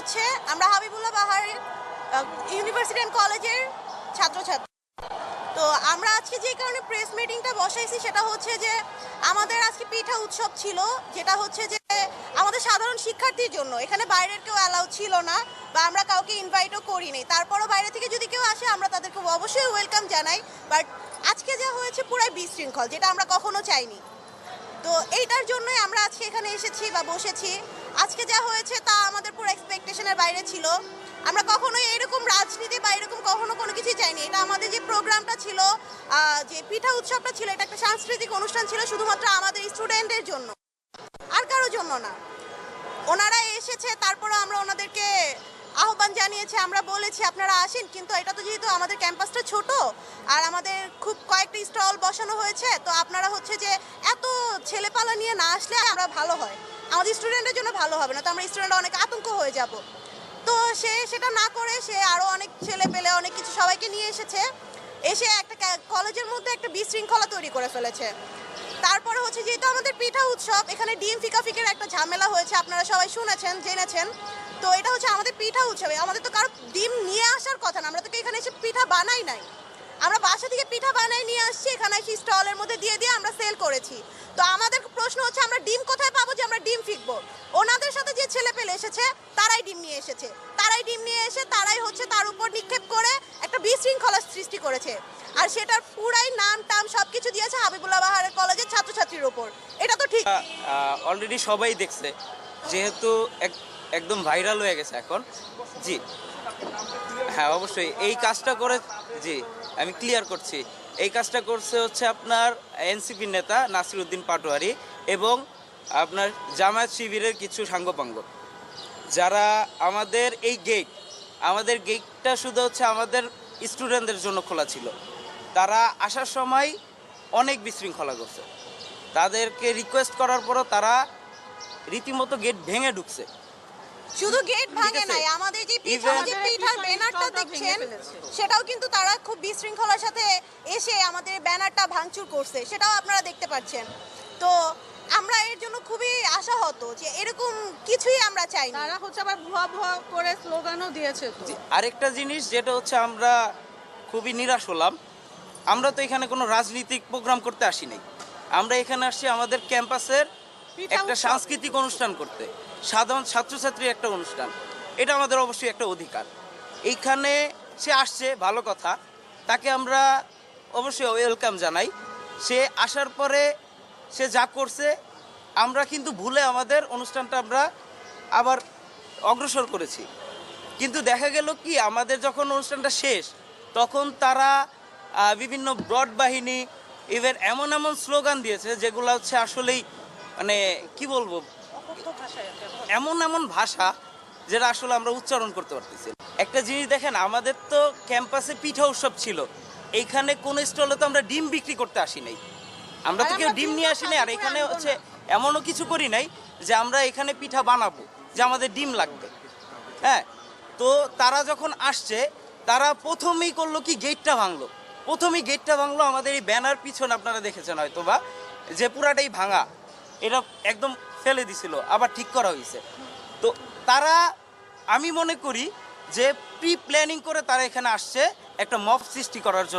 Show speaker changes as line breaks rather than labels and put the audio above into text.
হচ্ছে, আমরা Habibullah বাহারের university and কলেজের ছাত্রছাত্রী। তো আমরা আজকে যে কারণে প্রেস মিটিংটা বসাইছি, সেটা হচ্ছে যে, আমাদের আজকে পিঠা উৎসব ছিল, যেটা হচ্ছে যে, আমাদের সাধারণ শিক্ষার্থীর জন্য। এখানে বাইরের কেউ অ্যালাউ ছিল না, বা আমরা কাউকে ইনভাইটও করিনি। তারপরও বাইরে থেকে যদি কেউ আসে, আমরা তাদেরকে অবশ্যই ওয়েলকাম জানাই। বাট আজকে যা হয়েছে পুরাই বিশৃঙ্খল, যেটা আমরা কখনো চাইনি। তো এইটার জন্যই আমরা আজকে এখানে এসেছি বা বসেছি। আজকে যা হয়েছে তা আমাদের পুরো এক্সপেকটেশনের বাইরে ছিল। আমরা কখনোই এরকম রাজনীতি বা এরকম কখনো কোনো কিছুই চাইনি। এটা আমাদের যে প্রোগ্রামটা ছিল যে পিঠা উৎসবটা ছিল, এটা একটা সাংস্কৃতিক অনুষ্ঠান ছিল শুধুমাত্র আমাদের স্টুডেন্টদের জন্য। আর কারোর জন্য না। ওনারা এসেছে তারপরে আমরা ওনাদেরকে আহ্বান জানিয়েছে, আমরা বলেছি, আপনারা আসেন। কিন্তু এটা তো যেহেতু আমাদের ক্যাম্পাসটা ছোট আর আমাদের খুব কয়েকটা স্টল বসানো হয়েছে, তো আপনারা হচ্ছে যে এত ছেলেপালা নিয়ে না আসলে আমরা ভালো হয়। আমাদের স্টুডেন্টের জন্য ভালো হবে না, তো আমরা স্টুডেন্ট অনেক আতঙ্ক হয়ে যাব। তো সে সেটা না করে সে আরও অনেক ছেলে পেলে, অনেক কিছু সবাইকে নিয়ে এসেছে। এসে একটা কলেজের মধ্যে একটা বিশৃঙ্খলা তৈরি করে ফেলেছে। তারপরে হচ্ছে যেহেতু আমাদের পিঠা উৎসব, এখানে ডিম ফিকা ফিকাফিকের একটা ঝামেলা হয়েছে, আপনারা সবাই শুনেছেন, জেনেছেন। তো এটা হচ্ছে আমাদের পিঠা উৎসবে। আমাদের তো কারও ডিম নিয়ে আসার কথা না, আমরা তো এখানে এসে পিঠা বানাই নাই। আমরা বাসা থেকে পিঠা বানাই নিয়ে আসছি, এখানে এসে স্টলের মধ্যে দিয়ে দিয়ে আমরা সেল করেছি। তো আমাদের প্রশ্ন হচ্ছে, আমরা ডিম কোথায় পাবো যে আমরা ডিম ফিকবো? ওনাদের সাথে যে ছেলে পেলে এসেছে, তারাই ডিম নিয়ে এসেছে। তারাই ডিম নিয়ে এসে, তারাই হচ্ছে তার উপর নিক্ষেপ করেছে। আর সেটার পুরাই নাম টাম সবকিছু দিয়েছে হাবিবুল্লাহ বাহারের কলেজের ছাত্রছাত্রীর উপর এটা তো ঠিক।
অলরেডি সবাই দেখছে। যেহেতু একদম ভাইরাল হয়ে গেছে এখন। জি। হ্যাঁ অবশ্যই। এই কাজটা করে জি, আমি ক্লিয়ার করছি। এই কাজটা করছে হচ্ছে আপনার এনসিপি নেতা নাসিরউদ্দিন পাটোয়ারি এবং আপনার জামায়াত শিবিরের কিছু সাঙ্গপাঙ্গ। যারা আমাদের এই গেট আমাদের গেটটা শুধু হচ্ছে আমাদের স্টুডেন্টদের জন্য খোলা ছিল। তারা আসার সময় অনেক বিশৃঙ্খলা করছে। তাদেরকে রিকোয়েস্ট করার পরও তারা রীতিমতো গেট ভেঙে ঢুকছে।
শুধু গেট ভাঙে নাই আমাদের যে পিঠা যে পিঠার ব্যানারটা দেখছেন সেটাও কিন্তু তারা খুব বিশৃঙ্খলার সাথে এসে আমাদের ব্যানারটা ভাঙচুর করছে সেটাও আপনারা দেখতে পাচ্ছেন। তো আমরা এর জন্য খুবই আশাহত যে এরকম কিছুই আমরা চাই না
তারা হচ্ছে আবার ভুয়া ভুয়া করে স্লোগানও দিয়েছে তো।
আরেকটা জিনিস যেটা হচ্ছে আমরা খুবই নিরাশ হলাম। আমরা তো এখানে কোনো রাজনৈতিক প্রোগ্রাম করতে আসি নাই। আমরা এখানে আসছি আমাদের ক্যাম্পাসের একটা সাংস্কৃতিক অনুষ্ঠান করতে। সাধারণ ছাত্রছাত্রীর একটা অনুষ্ঠান। এটা আমাদের অবশ্যই একটা অধিকার। এইখানে সে আসছে ভালো কথা। তাকে আমরা অবশ্যই ওয়েলকাম জানাই। সে আসার পরে সে যা করছে আমরা কিন্তু ভুলে আমাদের অনুষ্ঠানটা আমরা আবার অগ্রসর করেছি। কিন্তু দেখা গেল কি আমাদের যখন অনুষ্ঠানটা শেষ তখন তারা বিভিন্ন ব্রড বাহিনী ইভেন এমন এমন স্লোগান দিয়েছে যেগুলো হচ্ছে আসলেই মানে কি বলব এমন এমন ভাষা যেটা আসলে আমরা উচ্চারণ করতে পারতেছি একটা জিনিস দেখেন আমাদের তো ক্যাম্পাসে পিঠা উৎসব ছিল এইখানে কোন স্টলে তো আমরা ডিম বিক্রি করতে আসি নাই। আমরা তো কেউ ডিম নিয়ে আসি নাই আর এখানে হচ্ছে এমনও কিছু করি নাই যে আমরা এখানে পিঠা বানাবো যে আমাদের ডিম লাগবে। হ্যাঁ তো তারা যখন আসছে তারা প্রথমেই করল কি গেটটা ভাঙলো। প্রথমেই গেটটা ভাঙলো আমাদের এই ব্যানার পিছনে আপনারা দেখেছেন হয়তো বা যে পুরাটাই ভাঙা। এটা একদম ফেলে দিছিল আবার ঠিক করা হয়েছে। তো তারা আমি মনে করি যে প্রি প্ল্যানিং করে তারা এখানে আসছে একটা মফ সৃষ্টি করার জন্য।